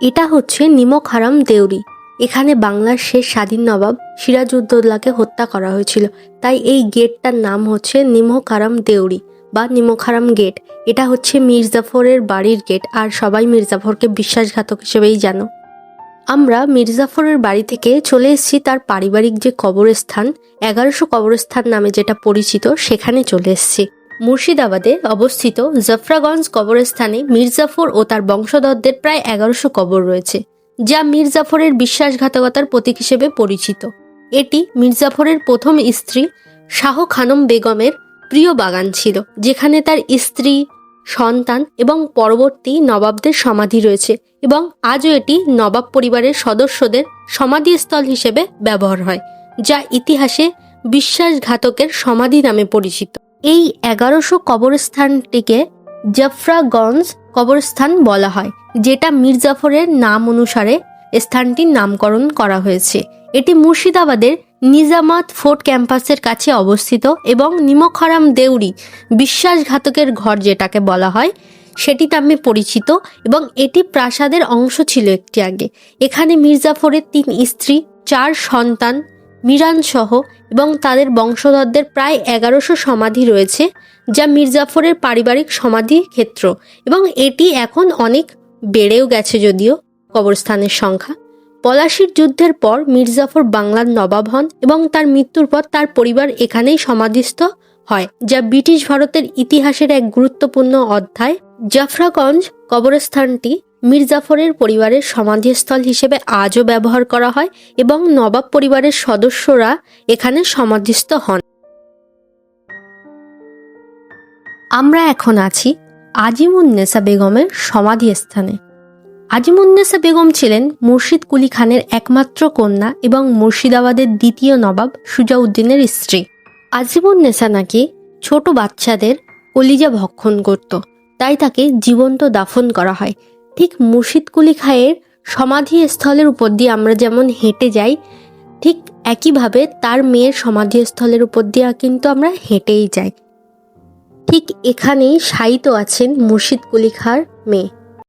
এটা হচ্ছে নিমক হারাম দেউরি। এখানে বাংলার শেষ স্বাধীন নবাব সিরাজউদ্দৌলাকে হত্যা করা হয়েছিল। তাই এই গেটটার নাম হচ্ছে নিমক হারাম দেউরি বা নিমক হারাম গেট। এটা হচ্ছে মির্জাফরের বাড়ির গেট, আর সবাই মির্জাফরকে বিশ্বাসঘাতক হিসেবেই জানো। আমরা মির্জাফরের বাড়ি থেকে চলে এসেছি তার পারিবারিক যে কবরস্থান, এগারোশো কবরস্থান নামে যেটা পরিচিত, সেখানে চলে এসেছি। মুর্শিদাবাদে অবস্থিত জাফরাগঞ্জ কবরস্থানে মির্জাফর ও তার বংশধরদের প্রায় এগারোশো কবর রয়েছে, যা মির্জাফরের বিশ্বাসঘাতকতার প্রতীক হিসেবে পরিচিত। এটি মির্জাফরের প্রথম স্ত্রী শাহ খানম বেগমের প্রিয় বাগান ছিল, যেখানে তার স্ত্রী, সন্তান এবং পরবর্তী নবাবদের সমাধি রয়েছে এবং আজও এটি নবাব পরিবারের সদস্যদের সমাধিস্থল হিসেবে ব্যবহার হয়, যা ইতিহাসে বিশ্বাসঘাতকের সমাধি নামে পরিচিত। এই এগারোশো কবরস্থানটিকে জাফরাগঞ্জ কবরস্থান বলা হয়, যেটা মির্জাফরের নাম অনুসারে স্থানটির নামকরণ করা হয়েছে। এটি মুর্শিদাবাদের নিজামাত ফোর্ট ক্যাম্পাসের কাছে অবস্থিত এবং নিমকহারাম দেউরি বিশ্বাসঘাতকের ঘর যেটাকে বলা হয়, সেটি নামে পরিচিত এবং এটি প্রাসাদের অংশ ছিল একটি আগে। এখানে মির্জাফরের তিন স্ত্রী, চার সন্তান মিরান সহ এবং তাদের বংশধরদের প্রায় এগারোশো সমাধি রয়েছে, যা মির্জাফরের পারিবারিক সমাধি ক্ষেত্র এবং এটি এখন অনেক বেড়েও গেছে যদিও কবরস্থানের সংখ্যা। পলাশির যুদ্ধের পর মির্জাফর বাংলার নবাব হন এবং তার মৃত্যুর পর তার পরিবার এখানেই সমাধিস্থ হয়, যা ব্রিটিশ ভারতের ইতিহাসের এক গুরুত্বপূর্ণ অধ্যায়। জাফরাগঞ্জ কবরস্থানটি মির্জাফরের পরিবারের সমাধিস্থল হিসেবে আজও ব্যবহার করা হয় এবং নবাব পরিবারের সদস্যরা এখানে সমাধিস্থ হন। আমরা এখন আছি আজিমুন্নেসা বেগমের সমাধিস্থানে। আজিমুন্নেসা বেগম ছিলেন মুর্শিদ কুলি খানের একমাত্র কন্যা এবং মুর্শিদাবাদের দ্বিতীয় নবাব সুজাউদ্দিনের স্ত্রী। আজিমুন্নেসা নাকি ছোট বাচ্চাদের কলিজা ভক্ষণ করত, তাই তাকে জীবন্ত দাফন করা হয়। ঠিক মুর্শিদ কুলি খায়ের সমাধিস্থলের উপর দিয়ে আমরা যেমন হেঁটে যাই, ঠিক একইভাবে তার মেয়ের সমাধিস্থলের উপর দিয়ে কিন্তু আমরা হেঁটেই যাই। ঠিক এখানেই শায়িত আছেন মুর্শিদ কুলি খার মেয়ে।